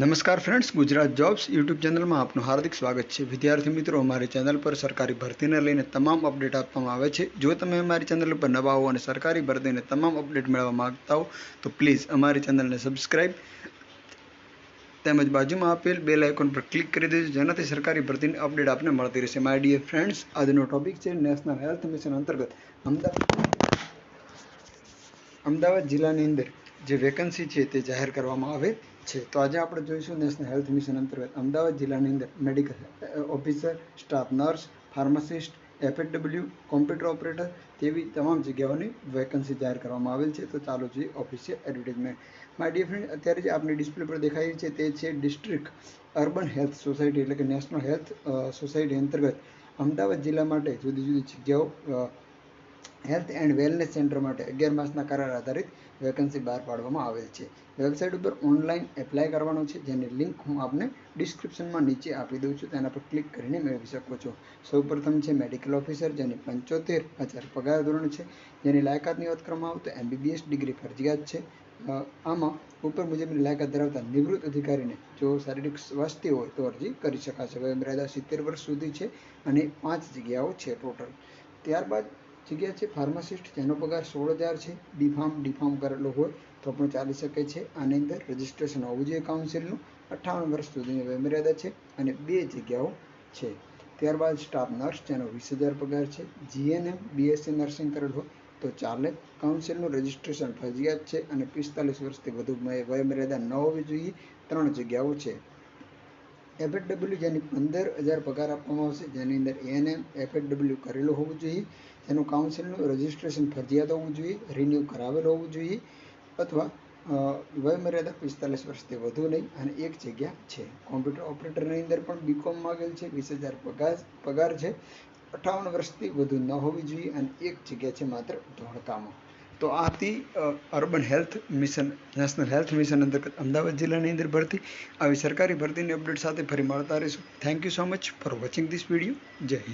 નમસ્કાર friends Gujarat jobs YouTube ચેનલમાં આપનું હાર્દિક સ્વાગત છે. વિદ્યાર્થી મિત્રો, અમારી ચેનલ પર સરકારી ભરતીને લઈને તમામ અપડેટ આપવામાં આવે છે. જો તમે અમારી ચેનલ પર નવા હો અને સરકારી ભરતીને તમામ અપડેટ મેળવવા માગતા હો, તો પ્લીઝ અમારી ચેનલને સબસ્ક્રાઈબ તેમજ બાજુમાં આપેલ બેલ આઇકોન પર ક્લિક કરી દેજો, જેનાથી સરકારી ભરતીની અપડેટ આપને મળતી રહેશે. માય ડિયર ફ્રેન્ડ્સ આજનો ટોપિક છે નેશનલ હેલ્થ મિશન અંતર્ગત અમદાવાદ અમદાવાદ જિલ્લાની અંદર જે વેકન્સી છે તે જાહેર કરવામાં આવે. છે. તો આજે આપણે જોઈશું નેશનલ હેલ્થ મિશન અંતર્ગત અમદાવાદ જિલ્લાની અંદર medical officer staff nurse pharmacist FAW computer operator તેવી તમામ જગ્યાઓની વેકન્સી જાહેર કરવામાં આવેલ છે. તો ચાલો જોઈએ official advertisement my dear friend અત્યારે જે આપણી ડિસ્પ્લે પર દેખાય છે તે છે ડિસ્ટ્રિક્ટ અર્બન હેલ્થ સોસાયટી એટલે કે નેશનલ હેલ્થ સોસાયટી અંતર્ગત અમદાવાદ જિલ્લા માટે જુદી જુદી જગ્યાઓ હેલ્થ એન્ડ વેલનેસ સેન્ટર માટે અગિયાર માસના કરાર આધારિત વેકન્સી બહાર પાડવામાં આવેલ છે. વેબસાઇટ ઉપર ઓનલાઈન એપ્લાય કરવાનો છે, જેની લિંક હું આપને ડિસ્ક્રિપ્શનમાં નીચે આપી દઉં છું. તેના પર ક્લિક કરીને મેળવી શકો છો. સૌપ્રથમ છે મેડિકલ ઓફિસર, જેની પંચોતેર હજાર પગાર ધોરણ છે. જેની લાયકાતની વાત કરવામાં આવે તો એમબીબીએસ ડિગ્રી ફરજિયાત છે. આમાં ઉપર મુજબની લાયકાત ધરાવતા નિવૃત્ત અધિકારીને જો શારીરિક સ્વાસ્થ્ય હોય તો અરજી કરી શકાશે. વયમર્યાદા સિત્તેર વર્ષ સુધી છે અને પાંચ જગ્યાઓ છે ટોટલ. ત્યારબાદ જગ્યા છે, ફાર્માસિસ્ટ જેનો પગાર સોળ હજાર છે, ડીફાર્મ ડીફાર્મ કરેલો હોય તો પણ ચાલી શકે છે. આની અંદર રજિસ્ટ્રેશન હોવું જોઈએ કાઉન્સિલનું. અઠ્ઠાવન વર્ષ સુધીની વયમર્યાદા છે અને બે જગ્યાઓ છે. ત્યારબાદ સ્ટાફ નર્સ જેનો વીસ હજાર પગાર છે. જીએનએમ બીએસસી નર્સિંગ કરેલ હોય તો ચાલે. કાઉન્સિલનું રજિસ્ટ્રેશન ફરજિયાત છે અને પિસ્તાલીસ વર્ષથી વધુ વયમર્યાદા ન હોવી જોઈએ. ત્રણ જગ્યાઓ છે. એફએડબલ્યુ જેની પંદર હજાર પગાર આપવામાં આવશે, જેની અંદર એએનએમ એફએડબલ્યુ કરેલું હોવું જોઈએ, જેનું કાઉન્સિલનું રજિસ્ટ્રેશન ફરજિયાત હોવું જોઈએ રિન્યૂ કરાવેલું હોવું જોઈએ, અથવા વયમર્યાદા પિસ્તાલીસ વર્ષથી વધુ નહીં, અને એક જગ્યા છે. કોમ્પ્યુટર ઓપરેટરની અંદર પણ બીકોમ માગેલ છે, વીસ હજાર પગાર પગાર છે. અઠાવન વર્ષથી વધુ ન હોવી જોઈએ, અને એક જગ્યા છે માત્ર ધોળકામાં. તો આથી urban health mission national health mission અંતર્ગત અમદાવાદ જિલ્લાની અંદર ભરતી. આવી સરકારી ભરતીની અપડેટ સાથે ફરી મળતા રહીશું. Thank you so much for watching this video જય હિન્દ.